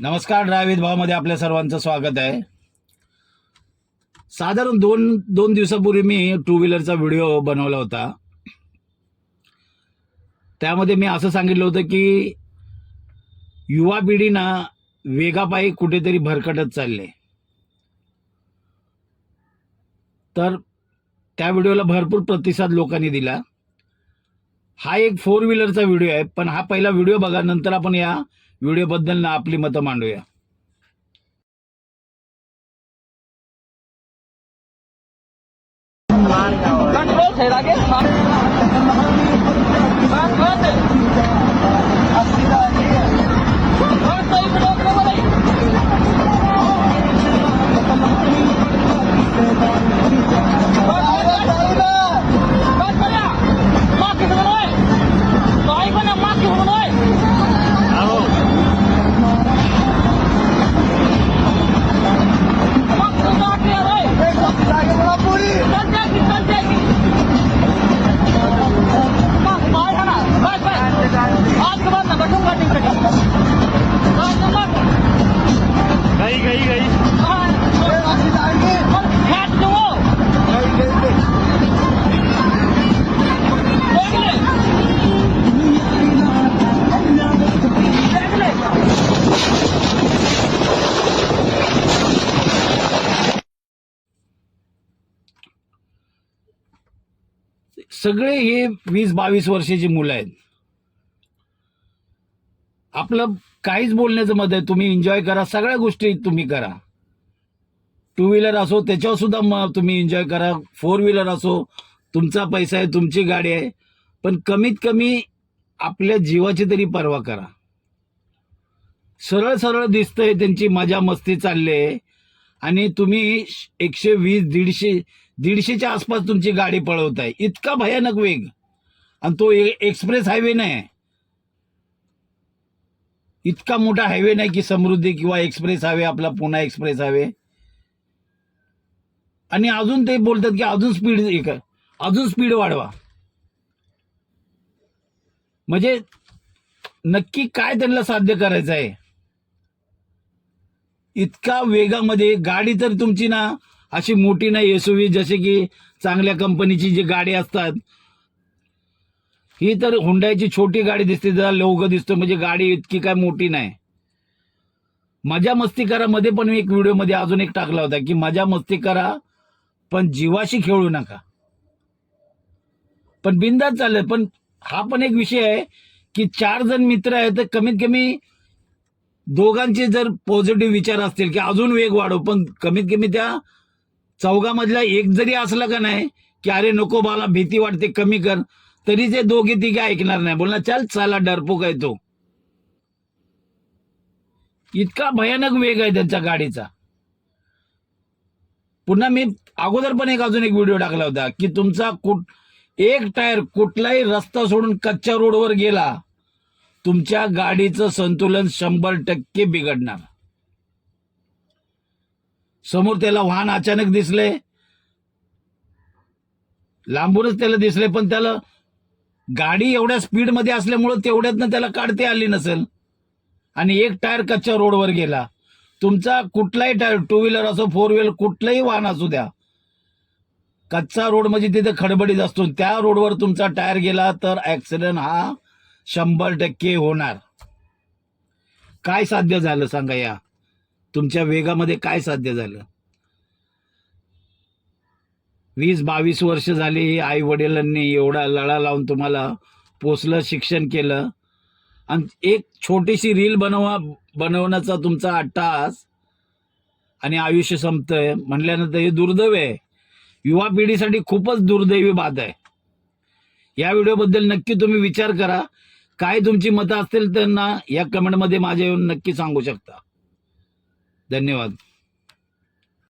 नमस्कार ड्रायवित भावमध्ये आपल्या सर्वांचं स्वागत आहे. साधारण दोन दोन दिवसापूर्वी मी टू व्हीलरचा व्हिडिओ बनवला होता. त्यामध्ये मी असं सांगितलं होतं की युवा पिढीना वेगापायी कुठेतरी भरकटत चालले. तर त्या व्हिडिओला भरपूर प्रतिसाद लोकांनी दिला. हा एक फोर व्हीलरचा व्हिडिओ आहे पण हा पहिला व्हिडिओ बघा नंतर आपण या व्हिडिओबद्दल ना आपली मतं मांडूया. गई गई सगळे हे वीस बावीस वर्षाची मुलं आहेत. आपलं काहीच बोलण्याचं मत आहे. तुम्ही एन्जॉय करा. सगळ्या गोष्टी तुम्ही करा. टू व्हीलर असो त्याच्यावर सुद्धा मग तुम्ही एन्जॉय करा. फोर व्हीलर असो तुमचा पैसा आहे तुमची गाडी आहे. पण कमीत कमी आपल्या जीवाची तरी पर्वा करा. सरळ सरळ दिसतंय त्यांची मजा मस्ती चालली आहे आणि तुम्ही एकशे वीस दीडशे दीडशेच्या आसपास तुमची गाडी पळवताय. इतका भयानक वेग. आणि तो एक्सप्रेस हायवे नाही. आहे इतका मोठा हायवे नाही की समृद्धी किंवा एक्सप्रेस हायवे आपला पुणा एक्सप्रेस हायवे आणि अजून ते बोलतात की अजून स्पीड एक अजून स्पीड वाढवा. म्हणजे नक्की काय त्यांना साध्य करायचं आहे? इतका वेगामध्ये गाडी तर तुमची ना अशी मोठी नाही एसयूव्ही जसे की चांगल्या कंपनीची जी गाडी असतात ही तर हुंडाईची छोटी गाडी दिसते जरा लवकर दिसतो म्हणजे गाडी इतकी काय मोठी नाही. मजा मस्ती करा मध्ये पण मी एक व्हिडिओमध्ये अजून एक टाकला होता की मजा मस्ती करा पण जीवाशी खेळू नका. पण बिंदात चाललंय पण हा पण एक विषय आहे की चार जण मित्र आहेत तर कमीत कमी दोघांचे जर पॉझिटिव्ह विचार असतील की अजून वेग वाढव पण कमीत कमी त्या चौघामधला एक जरी असला का नाही की अरे नको मला भीती वाटते कमी कर. तरी ते दोघे तिघे ऐकणार नाही. बोलणार चल चला डरपोक आहे तो. इतका भयानक वेग आहे त्यांच्या गाडीचा. पुन्हा मी अगोदर पण एक अजून एक व्हिडिओ टाकला होता की तुमचा कुठ एक टायर कुठलाही रस्ता सोडून कच्च्या रोडवर गेला तुमच्या गाडीचं संतुलन शंभर टक्के बिघडणार. समोर त्याला वाहन अचानक दिसले. लांबूनच त्याला दिसले पण त्याला गाडी एवढ्या स्पीडमध्ये असल्यामुळं तेवढ्यातनं त्याला काढते आली नसेल. आणि एक टायर कच्च्या रोडवर गेला. तुमचा कुठलाही टायर टू व्हीलर असो फोर व्हीलर कुठलंही वाहन असू द्या. कच्चा रोड म्हणजे तिथे खडबडीत असतो. त्या रोडवर तुमचा टायर गेला तर ऍक्सिडेंट हा शंभर टक्के होणार. काय साध्य झालं सांगा या? तुमच्या वेगामध्ये काय साध्य झालं? वीस बावीस वर्ष झाली आई वडिलांनी एवढा लढा लावून तुम्हाला पोचलं शिक्षण केलं. आणि एक छोटीशी रील बनवा बनवण्याचा तुमचा अट्टास आणि आयुष्य संपतंय. म्हटल्यानंतर हे दुर्दैव आहे. युवा पिढीसाठी खूपच दुर्दैवी बात आहे. या व्हिडिओबद्दल नक्की तुम्ही विचार करा. काय तुमची मतं असतील त्यांना या कमेंटमध्ये माझ्या येऊन नक्की सांगू शकता. धन्यवाद.